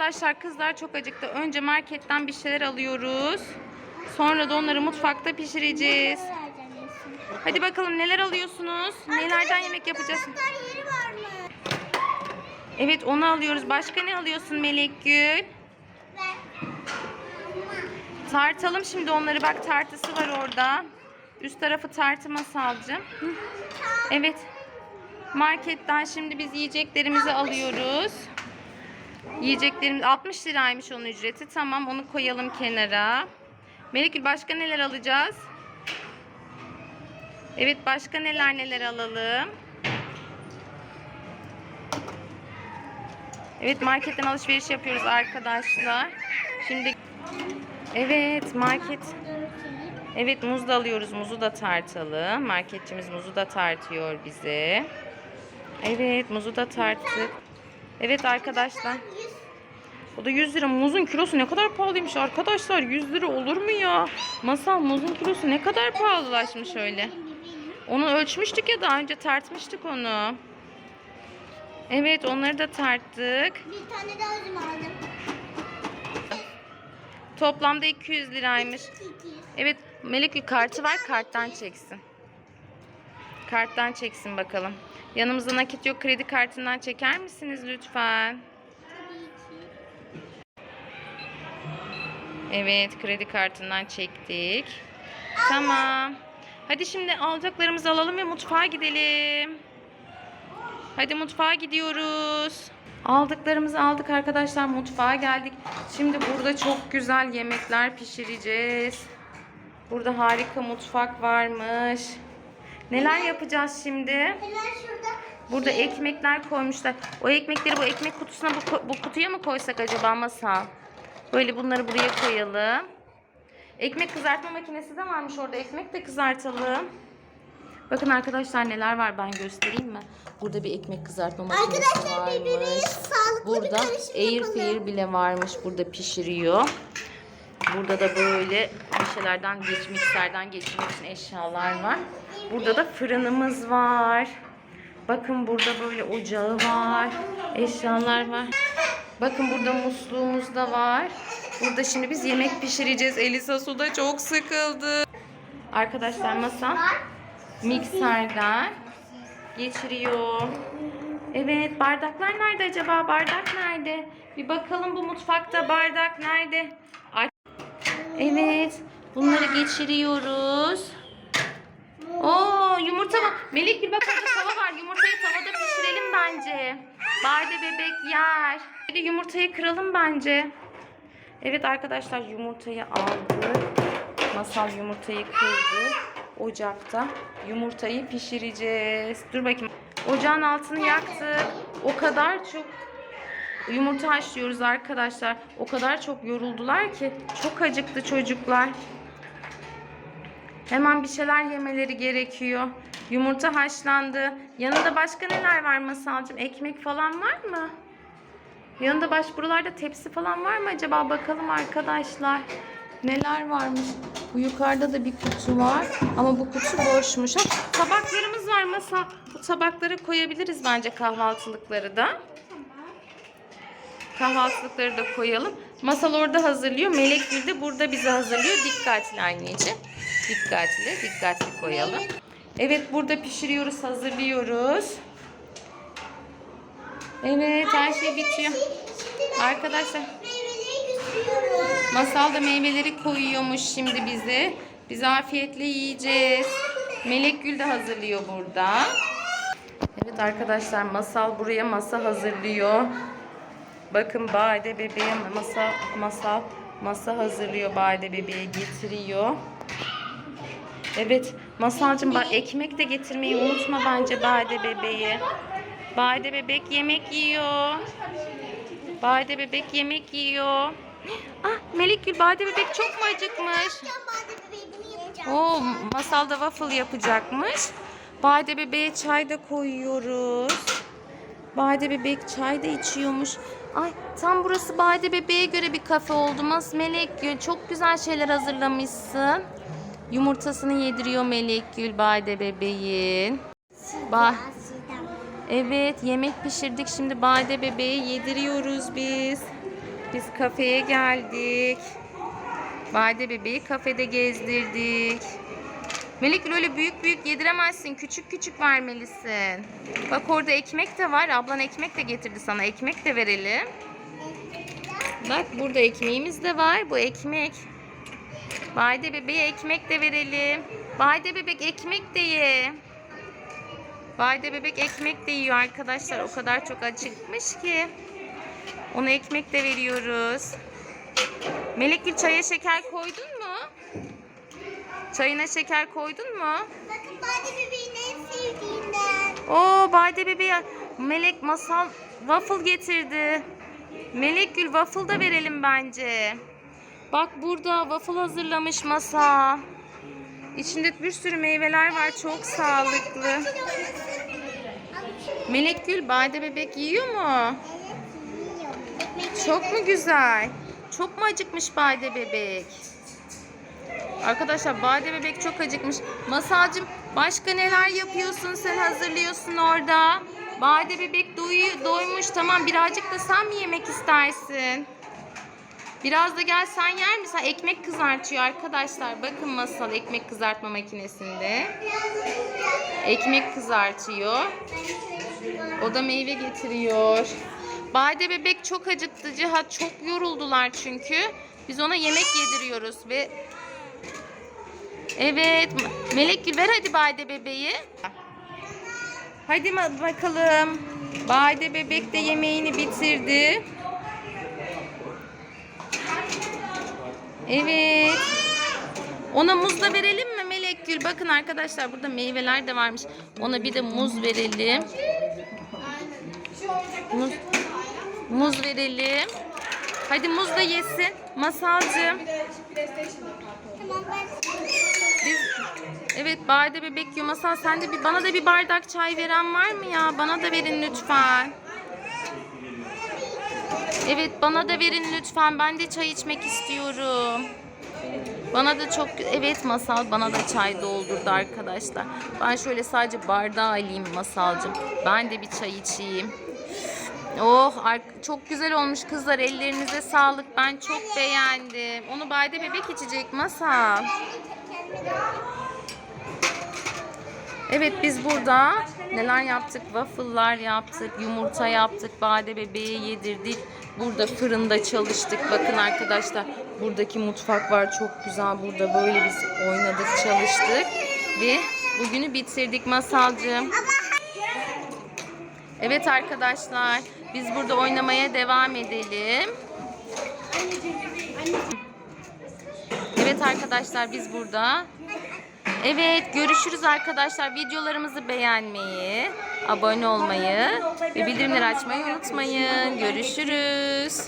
Arkadaşlar kızlar çok acıktı. Önce marketten bir şeyler alıyoruz. Sonra da onları mutfakta pişireceğiz. Hadi bakalım neler alıyorsunuz? Nelerden yemek yapacağız? Evet onu alıyoruz. Başka ne alıyorsun Melek Gül? Tartalım şimdi onları. Bak tartısı var orada. Üst tarafı tartı masalcım. Evet. Marketten şimdi biz yiyeceklerimizi alıyoruz. Yiyeceklerimiz 60 liraymış onun ücreti. Tamam onu koyalım kenara. Melekül başka neler alacağız? Evet başka neler neler alalım? Evet marketten alışveriş yapıyoruz arkadaşlar. Şimdi Evet market Evet muz da alıyoruz. Muzu da tartalım. Marketçimiz muzu da tartıyor bize. Evet muzu da tarttık. Evet arkadaşlar. O da 100 lira. Muzun kilosu ne kadar pahalıymış arkadaşlar. 100 lira olur mu ya? Masal muzun kilosu ne kadar pahalılaşmış öyle. Onu ölçmüştük ya daha önce tartmıştık onu. Evet onları da tarttık. Bir tane daha üzüm aldım. Toplamda 200 liraymış. Evet Melek kartı var karttan çeksin. Karttan çeksin bakalım. Yanımızda nakit yok kredi kartından çeker misiniz lütfen? Evet kredi kartından çektik. Tamam. Hadi şimdi alacaklarımızı alalım ve mutfağa gidelim. Hadi mutfağa gidiyoruz. Aldıklarımızı aldık arkadaşlar mutfağa geldik. Şimdi burada çok güzel yemekler pişireceğiz. Burada harika mutfak varmış. Neler yapacağız şimdi? Şurada. Burada ekmekler koymuşlar. O ekmekleri bu ekmek kutusuna bu, bu kutuya mı koysak acaba masa? Böyle bunları buraya koyalım. Ekmek kızartma makinesi de varmış orada. Ekmek de kızartalım. Bakın arkadaşlar neler var ben göstereyim mi? Burada bir ekmek kızartma makinesi Arkadaşlar birbirine varmış. sağlıklı bir Burada karışım air yapalım. fryer bile varmış. Burada pişiriyor. Burada da böyle bir şeylerden geç, mikserden geçirmek için eşyalar var. Burada da fırınımız var. Bakın burada böyle ocağı var. Eşyalar var. Bakın burada musluğumuz da var. Burada şimdi biz yemek pişireceğiz. Elisa suda çok sıkıldı. Arkadaşlar masa mikserden geçiriyor. Evet bardaklar nerede acaba? Bardak nerede? Bir bakalım bu mutfakta bardak nerede? Evet bunları geçiriyoruz. Oo yumurta var. Melek bir bak orada tava var. Yumurtayı tavada pişirelim bence. Bade bebek yer. De yumurtayı kıralım bence. Evet arkadaşlar yumurtayı aldık. Masal yumurtayı kırdı. Ocakta yumurtayı pişireceğiz. Dur bakayım. Ocağın altını yaktık. O kadar çok yumurta haşlıyoruz arkadaşlar. O kadar çok yoruldular ki. Çok acıktı çocuklar. Hemen bir şeyler yemeleri gerekiyor. Yumurta haşlandı. Yanında başka neler var Masalcığım? Ekmek falan var mı? Yanında baş buralarda tepsi falan var mı acaba? Bakalım arkadaşlar. Neler varmış? Bu yukarıda da bir kutu var. Ama bu kutu boşmuş. Ha, tabaklarımız var masa. Bu tabakları koyabiliriz bence kahvaltılıkları da. Kahvaltılıkları da koyalım. Masal orada hazırlıyor. Melek Gül de burada bize hazırlıyor. Dikkatli anneciğim. Dikkatli, dikkatli koyalım. Evet burada pişiriyoruz, hazırlıyoruz. Evet her şey bitiyor. Arkadaşlar. Masal da meyveleri koyuyormuş şimdi bize. Biz afiyetle yiyeceğiz. Melek Gül de hazırlıyor burada. Evet arkadaşlar Masal buraya masa hazırlıyor. Bakın Bade bebeğe masa masa masa hazırlıyor. Bade bebeğe getiriyor. Evet Masalcığım bak ekmek de getirmeyi unutma bence Bade bebeğe. Bade bebek yemek yiyor. Bade bebek yemek yiyor. Ah Melek Gül Bade bebek çok mu acıkmış? Bebeği. Oo masalda waffle yapacakmış. Bade bebeğe çay da koyuyoruz. Bade bebek çay da içiyormuş. Ay tam burası Bade bebeğe göre bir kafe oldu. Mas Melek Gül çok güzel şeyler hazırlamışsın. Yumurtasını yediriyor Melek Gül Bade bebeğin. Ba Evet yemek pişirdik şimdi Bade bebeğe yediriyoruz biz. Biz kafeye geldik. Bade bebeği kafede gezdirdik. Melek öyle büyük büyük yediremezsin. Küçük küçük vermelisin. Bak orada ekmek de var. Ablan ekmek de getirdi sana. Ekmek de verelim. Bak burada ekmeğimiz de var. Bu ekmek. Bade bebeğe ekmek de verelim. Bade bebek ekmek de ye. Bade bebek ekmek de yiyor arkadaşlar. O kadar çok acıkmış ki. Ona ekmek de veriyoruz. Melekgül çaya şeker koydun mu? Çayına şeker koydun mu? Bakın bade bebeğin en sevdiğinden. Oo Bade bebeğe Melek masal waffle getirdi. Melekgül waffle da verelim bence. Bak burada waffle hazırlamış masa. İçinde bir sürü meyveler var. Çok sağlıklı. Melekgül Bade bebek yiyor mu? Çok mu güzel? Çok mu acıkmış Bade bebek? Arkadaşlar Bade bebek çok acıkmış. Masalcım başka neler yapıyorsun sen hazırlıyorsun orada? Bade bebek doyu, doymuş tamam birazcık da sen mi yemek istersin? Biraz da gel sen yer misin? Ekmek kızartıyor arkadaşlar. Bakın masal ekmek kızartma makinesinde. Ekmek kızartıyor. O da meyve getiriyor. Bade bebek çok acıktı Cihat. Çok yoruldular çünkü. Biz ona yemek yediriyoruz ve Evet. Melek ver hadi Bade bebeği. Hadi bakalım. Bade bebek de yemeğini bitirdi. Evet. Ona muz da verelim mi Melek Gül? Bakın arkadaşlar burada meyveler de varmış. Ona bir de muz verelim. Muz, muz verelim. Hadi muz da yesin. Masalcığım. Biz Evet Bade bebek yiyor. Masal sen de bir bana da bir bardak çay veren var mı ya? Bana da verin lütfen. Evet bana da verin lütfen. Ben de çay içmek istiyorum. Bana da çok evet Masal bana da çay doldurdu arkadaşlar. Ben şöyle sadece bardağı alayım Masalcığım. Ben de bir çay içeyim. Oh çok güzel olmuş kızlar ellerinize sağlık. Ben çok beğendim. Onu Bade bebek içecek Masal. Evet biz burada neler yaptık? Waffle'lar yaptık, yumurta yaptık, bade bebeğe yedirdik. Burada fırında çalıştık. Bakın arkadaşlar buradaki mutfak var çok güzel. Burada böyle biz oynadık, çalıştık ve bugünü bitirdik masalcığım. Evet arkadaşlar biz burada oynamaya devam edelim. Evet arkadaşlar biz burada Evet görüşürüz arkadaşlar. Videolarımızı beğenmeyi, abone olmayı ve bildirimleri açmayı unutmayın. Görüşürüz.